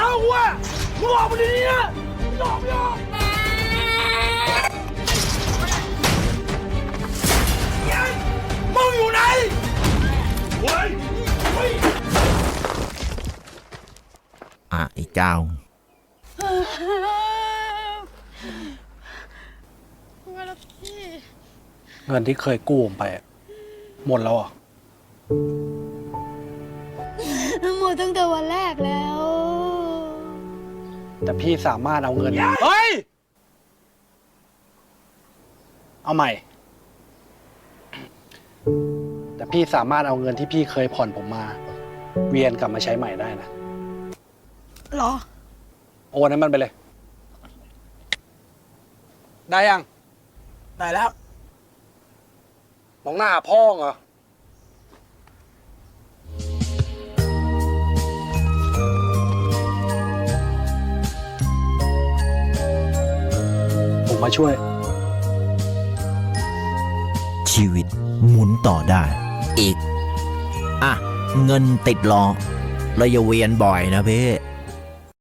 เช่ากูอะมึงออกมาดีๆนะไม่ออกไม่ออกเฮ้ยมึงอยู่ไหนเฮ้ยเฮ้ย อะไอ้เจ้าว่าแล้วพี่ เงินที่เคยกู้ผมไปอะหมดแล้วเหรอะหมดตั้งแต่วันแรกแล้ว แต่พี่สามารถเอาเงิน เฮ้ย เอาใหม่ แต่พี่สามารถเอาเงินที่พี่เคยผ่อนผมมา เวียนกลับมาใช้ใหม่ได้นะเหรอ โอนให้มันไปเลย ได้ยัง ได้แล้ว มองหน้าหาพ่องเหรอ ผมมาช่วย ชีวิตหมุนต่อได้ อีก อะ เงินติดล้อแล้วอย่าเวียนบ่อยนะพี่